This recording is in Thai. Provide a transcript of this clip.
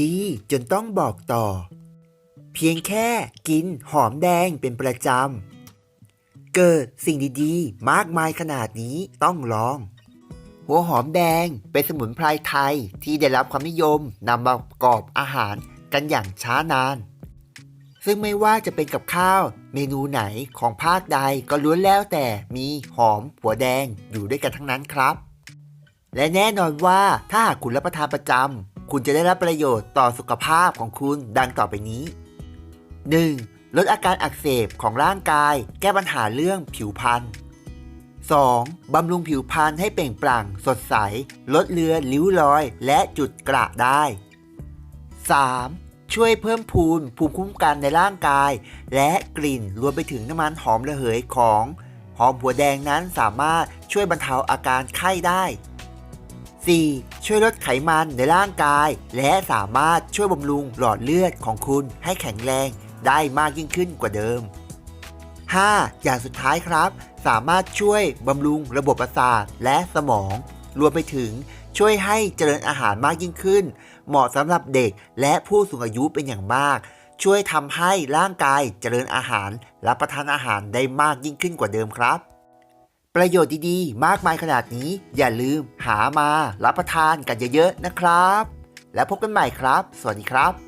ดีจนต้องบอกต่อ เพียงแค่กินหอมแดงเป็นประจำ เกิดสิ่งดีๆ มากมายขนาดนี้ต้องลอง หัวหอมแดงเป็นสมุนไพรไทยที่ได้รับความนิยมนำมาประกอบอาหารกันอย่างช้านาน ซึ่งไม่ว่าจะเป็นกับข้าวเมนูไหนของภาคใดก็ล้วนแล้วแต่มีหอมหัวแดงอยู่ด้วยกันทั้งนั้นครับและแน่นอนว่าถ้าหากคุณรับประทานประจำ คุณจะได้รับประโยชน์ต่อสุขภาพของคุณดังต่อไปนี้ 1. ลดอาการอักเสบของร่างกาย แก้ปัญหาเรื่องผิวพรรณ 2. บำรุงผิวพรรณให้เปล่งปลั่ง สดใส ลดเลือนริ้วรอย และจุดกระได้ 3. ช่วยเพิ่มพูนภูมิคุ้มกันในร่างกาย และกลิ่นรวมไปถึงน้ำมันหอมระเหยของ หอมหัวแดงนั้นสามารถช่วยบรรเทาอาการไข้ได้ 4. ช่วยลดไขมันในร่างกาย และสามารถช่วยบำรุงหลอดเลือดของคุณให้แข็งแรงได้มากยิ่งขึ้นกว่าเดิม 5. อย่างสุดท้ายครับ สามารถช่วยบำรุงระบบประสาทและสมอง รวมไปถึงช่วยให้เจริญอาหารมากยิ่งขึ้น เหมาะสำหรับเด็กและผู้สูงอายุเป็นอย่างมาก ช่วยทำให้ร่างกายเจริญอาหารรับประทานอาหารได้มากยิ่งขึ้นกว่าเดิมครับ ประโยชน์ดีๆ มากมายขนาดนี้ อย่าลืมหามารับประทานกันเยอะๆนะครับ แล้วพบกันใหม่ครับ สวัสดีครับ